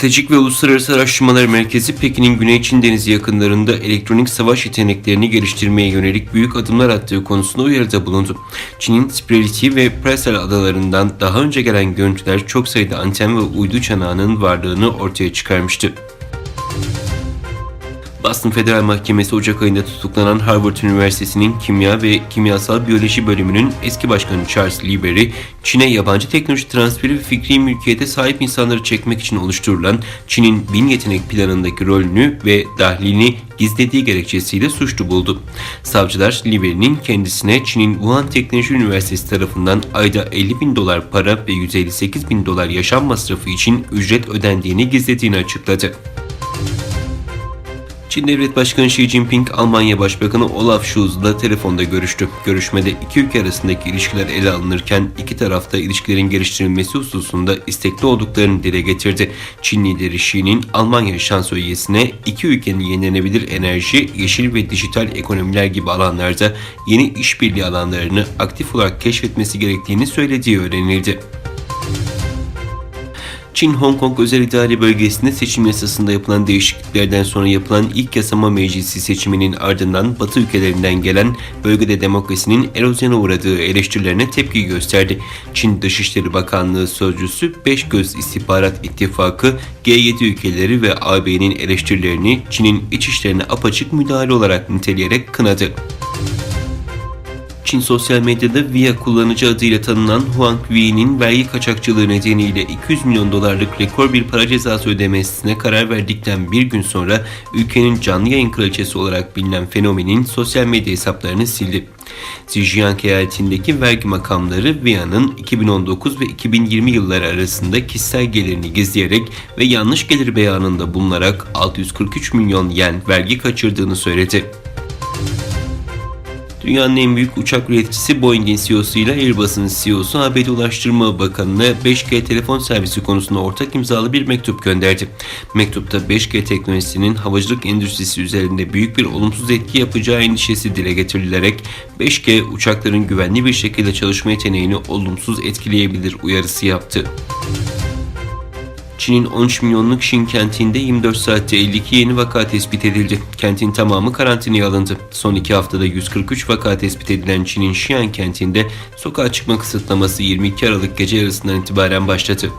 Stratejik ve Uluslararası Araştırmalar Merkezi Pekin'in Güney Çin Denizi yakınlarında elektronik savaş yeteneklerini geliştirmeye yönelik büyük adımlar attığı konusunda uyarıda bulundu. Çin'in Spratly ve Presel adalarından daha önce gelen görüntüler çok sayıda anten ve uydu çanağının varlığını ortaya çıkarmıştı. Boston Federal Mahkemesi Ocak ayında tutuklanan Harvard Üniversitesi'nin Kimya ve Kimyasal Biyoloji bölümünün eski başkanı Charles Lieber'i, Çin'e yabancı teknoloji transferi ve fikri mülkiyete sahip insanları çekmek için oluşturulan Çin'in bin yetenek planındaki rolünü ve dahlini gizlediği gerekçesiyle suçlu buldu. Savcılar Lieber'in kendisine Çin'in Wuhan Teknoloji Üniversitesi tarafından ayda 50 bin dolar para ve 158 bin dolar yaşam masrafı için ücret ödendiğini gizlediğini açıkladı. Çin Devlet Başkanı Xi Jinping, Almanya Başbakanı Olaf Scholz'la telefonda görüştü. Görüşmede iki ülke arasındaki ilişkiler ele alınırken iki tarafta ilişkilerin geliştirilmesi hususunda istekli olduklarını dile getirdi. Çin lideri Xi'nin Almanya şansölyesine iki ülkenin yenilenebilir enerji, yeşil ve dijital ekonomiler gibi alanlarda yeni işbirliği alanlarını aktif olarak keşfetmesi gerektiğini söylediği öğrenildi. Çin Hong Kong özel idare bölgesinde seçim yasasında yapılan değişikliklerden sonra yapılan ilk yasama meclisi seçiminin ardından Batı ülkelerinden gelen bölgede demokrasinin erozyona uğradığı eleştirilerine tepki gösterdi. Çin Dışişleri Bakanlığı sözcüsü Beş Göz İstihbarat İttifakı G7 ülkeleri ve AB'nin eleştirilerini Çin'in iç işlerine apaçık müdahale olarak niteleyerek kınadı. Çin sosyal medyada Via kullanıcı adıyla tanınan Huang Wei'nin vergi kaçakçılığı nedeniyle 200 milyon dolarlık rekor bir para cezası ödemesine karar verdikten bir gün sonra ülkenin canlı yayın kraliçesi olarak bilinen fenomenin sosyal medya hesaplarını sildi. Zhejiang eyaletindeki vergi makamları Via'nın 2019 ve 2020 yılları arasında kişisel gelirini gizleyerek ve yanlış gelir beyanında bulunarak 643 milyon yen vergi kaçırdığını söyledi. Dünyanın en büyük uçak üreticisi Boeing'in CEO'su ile Airbus'un CEO'su ABD Ulaştırma Bakanı'na 5G telefon servisi konusunda ortak imzalı bir mektup gönderdi. Mektupta 5G teknolojisinin havacılık endüstrisi üzerinde büyük bir olumsuz etki yapacağı endişesi dile getirilerek 5G uçakların güvenli bir şekilde çalışma yeteneğini olumsuz etkileyebilir uyarısı yaptı. Çin'in 13 milyonluk Şin kentinde 24 saatte 52 yeni vaka tespit edildi. Kentin tamamı karantinaya alındı. Son iki haftada 143 vaka tespit edilen Çin'in Xi'an kentinde sokağa çıkma kısıtlaması 22 Aralık gece yarısından itibaren başladı.